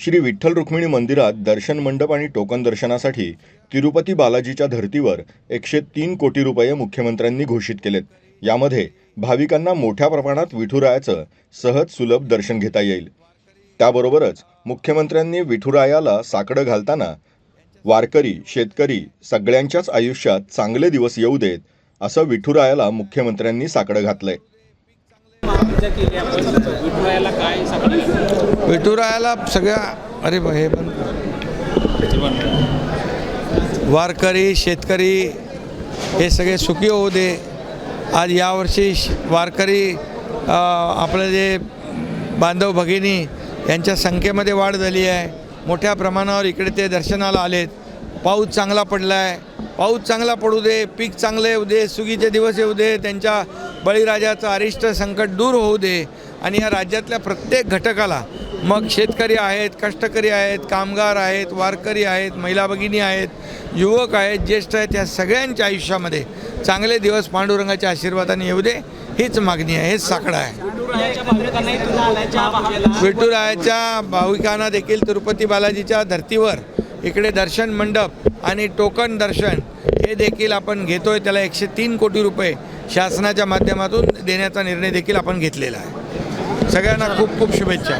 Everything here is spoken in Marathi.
श्री विठ्ठल रुक्मिणी मंदिरात दर्शन मंडप आणि टोकन दर्शनासाठी तिरुपती बालाजीच्या धर्तीवर एकशे तीन कोटी रुपये मुख्यमंत्र्यांनी घोषित केलेत. यामध्ये भाविकांना मोठ्या प्रमाणात विठुरायाचं सहज सुलभ दर्शन घेता येईल. त्याबरोबरच मुख्यमंत्र्यांनी विठुरायाला साकडं घालताना वारकरी शेतकरी सगळ्यांच्याच आयुष्यात चांगले दिवस येऊ देत असं विठुरायाला मुख्यमंत्र्यांनी साकडं घातलंय. विठुरायाला सगळ्या अरे हे पण वारकरी शेतकरी हे सगळे सुखी होऊ दे. आज यावर्षी श- वारकरी आपलं जे बांधव भगिनी यांच्या संख्येमध्ये वाढ झाली आहे. मोठ्या प्रमाणावर इकडे ते दर्शनाला आलेत. पाऊस चांगला पडला आहे पाऊस चांगला पडू दे पीक चांगलं येऊ दे सुगीचे दिवस येऊ दे त्यांच्या बळीराजाचं अरिष्ट संकट दूर होऊ दे. आणि या राज्यातल्या प्रत्येक घटकाला मग शेतकरी आहेत कष्टकरी आहेत कामगार आहेत वारकरी आहेत महिला भगिनी आहेत युवक आहेत ज्येष्ठ आहेत या सगळ्यांच्या आयुष्यामध्ये चांगले दिवस पांडुरंगाच्या आशीर्वादाने येऊ दे हीच मागणी आहे हेच साकडं आहे. विठुरायाच्या भाविकांना देखील तिरुपती बालाजीच्या धर्तीवर इकडे दर्शन मंडप आणि टोकन दर्शन हे देखील आपण घेतोय त्याला एकशे तीन कोटी रुपये शासनाच्या माध्यमातून देण्याचा निर्णय देखील आपण घेतलेला आहे. सगळ्यांना खूप खूप शुभेच्छा.